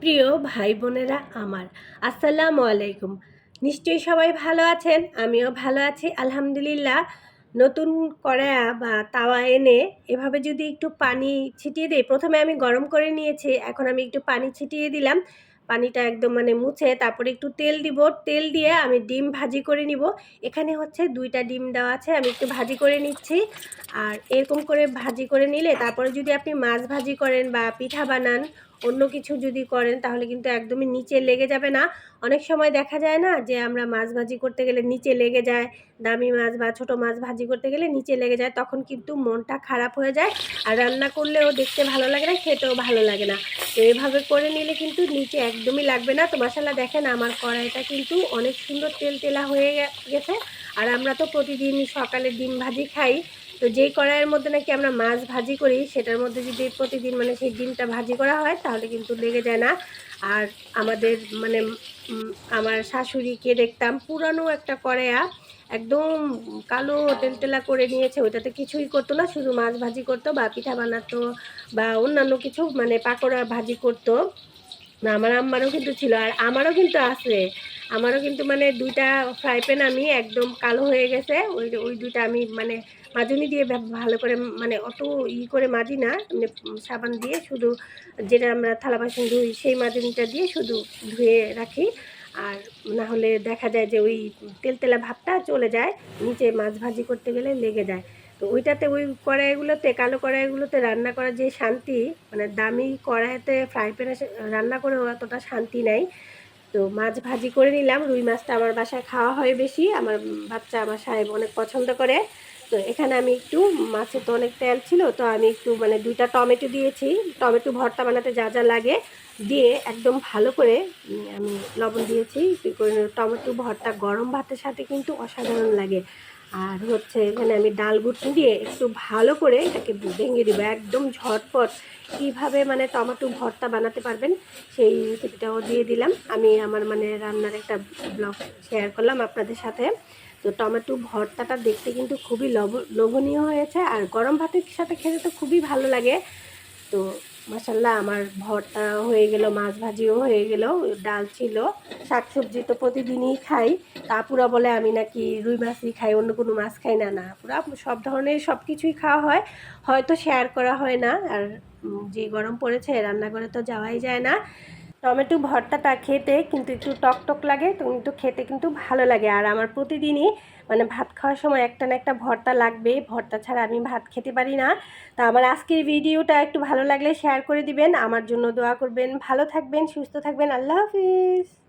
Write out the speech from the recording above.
প্রিয় ভাই বোনেরা আমার, আসসালামু আলাইকুম। নিশ্চয়ই সবাই ভালো আছেন, আমিও ভালো আছি, আলহামদুলিল্লাহ। নতুন কড়াইয়া বা তাওয়া এনে এভাবে যদি একটু পানি ছিটিয়ে দিই, প্রথমে আমি গরম করে নিয়েছি, এখন আমি একটু পানি ছিটিয়ে দিলাম। পানিটা একদম মানে মুছে তারপরে একটু তেল দিব, তেল দিয়ে আমি ডিম ভাজি করে নিব। এখানে হচ্ছে দুইটা ডিম দেওয়া আছে, আমি একটু ভাজি করে নিচ্ছি। আর এরকম করে ভাজি করে নিলে তারপরে যদি আপনি মাছ ভাজি করেন বা পিঠা বানান, অন্য কিছু যদি করেন, তাহলে কিন্তু একদমই নিচে লেগে যাবে না। অনেক সময় দেখা যায় না যে আমরা মাছ ভাজি করতে গেলে নিচে লেগে যায়, দামি মাছ বা ছোট মাছ ভাজি করতে গেলে নিচে লেগে যায়, তখন কিন্তু মনটা খারাপ হয়ে যায়। আর রান্না করলেও দেখতে ভালো লাগে না, খেতেও ভালো লাগে না। তো এভাবে করে নিলে কিন্তু নিচে একদমই লাগবে না। তো মশালা দেখেন আমার কড়াইটা কিন্তু অনেক সুন্দর তেল তেলা হয়ে গেছে। আর আমরা তো প্রতিদিন সকালে ডিম ভাজি খাই। তো যেই কড়াইয়ের মধ্যে নাকি আমরা মাছ ভাজি করি, সেটার মধ্যে যদি প্রতিদিন মানে সেই ডিমটা ভাজি করা হয়, তাহলে কিন্তু লেগে যায় না। আর আমাদের মানে আমার শাশুড়িকে দেখতাম পুরানো একটা কড়াইয়া একদম কালো তেলতেলা করে নিয়েছে, ওইটাতে কিছুই করতো না, শুধু মাছ ভাজি করতো বা পিঠা বানাতো বা অন্যান্য কিছু মানে পাকোড়া ভাজি করতো। না, আমার আম্মারও কিন্তু ছিল, আর আমারও কিন্তু আছে। আমারও কিন্তু মানে দুইটা ফ্রাই প্যান আমি একদম কালো হয়ে গেছে। ওই ওই দুইটা আমি মানে মাজনি দিয়ে ভালো করে মানে অত ই করে মাজি না। মানে সাবান দিয়ে শুধু যেটা আমরা থালা বাসন ধুই সেই মাজনিটা দিয়ে শুধু ধুয়ে রাখি। আর না হলে দেখা যায় যে ওই তেলতেলা ভাবটা চলে যায়, নিচে মাছ ভাজি করতে গেলে লেগে যায়। তো ওইটাতে ওই কড়াইগুলোতে, কালো কড়াইগুলোতে রান্না করার যে শান্তি মানে দামি কড়াইতে ফ্রাই প্যানে রান্না করেও অতটা শান্তি নাই। তো মাছ ভাজি করে নিলাম। রুই মাছটা আমার বাসায় খাওয়া হয় বেশি। আমার বাচ্চা আমার সাহেব অনেক পছন্দ করে। তো এখানে আমি একটু মাছে তো অনেক তেল ছিল, তো আমি একটু মানে দুইটা টমেটো দিয়েছি। টমেটো ভর্তা বানাতে যা যা লাগে দিয়ে একদম ভালো করে আমি লবণ দিয়েছি। টমেটো ভর্তা গরম ভাতের সাথে কিন্তু অসাধারণ লাগে। আর হচ্ছে এখানে আমি ডাল গুটনি দিয়ে একটু ভালো করে এটাকে ভেঙে দিব, একদম ঝটপট। কীভাবে মানে টমেটো ভর্তা বানাতে পারবেন সেই রেসিপিটাও দিয়ে দিলাম। আমি আমার মানে রান্নার একটা ব্লগ শেয়ার করলাম আপনাদের সাথে। তো টমেটো ভর্তাটা দেখতে কিন্তু খুবই লব, লোভনীয় হয়েছে আর গরম ভাতের সাথে খেতে তো খুবই ভালো লাগে। তো মাসাল্লাহ আমার ভর্তা হয়ে গেল, মাছ ভাজিও হয়ে গেল, ডাল ছিল, শাকসবজি তো প্রতিদিনই খাই। তা পুরা বলে আমি নাকি রুই মাছই খাই, অন্য কোনো মাছ খাই না না পুরা সব ধরনের সব কিছুই খাওয়া হয়। হয়তো শেয়ার করা হয় না, আর যে গরম পড়েছে, রান্নাঘরে তো যাওয়াই যায় না। টমেটো ভর্তাটা খেতে কিন্তু একটু টক টক লাগে কিন্তু খেতে কিন্তু ভালো লাগে। আর আমার প্রতিদিনই মানে ভাত খাওয়ার সময় একটা না একটা ভর্তা লাগবে। ভর্তা ছাড়া আমি ভাত খেতে পারি না। তা আমার আজকের ভিডিওটা একটু ভালো লাগলে শেয়ার করে দিবেন। আমার জন্য দোয়া করবেন। ভালো থাকবেন, সুস্থ থাকবেন। আল্লাহ হাফিজ।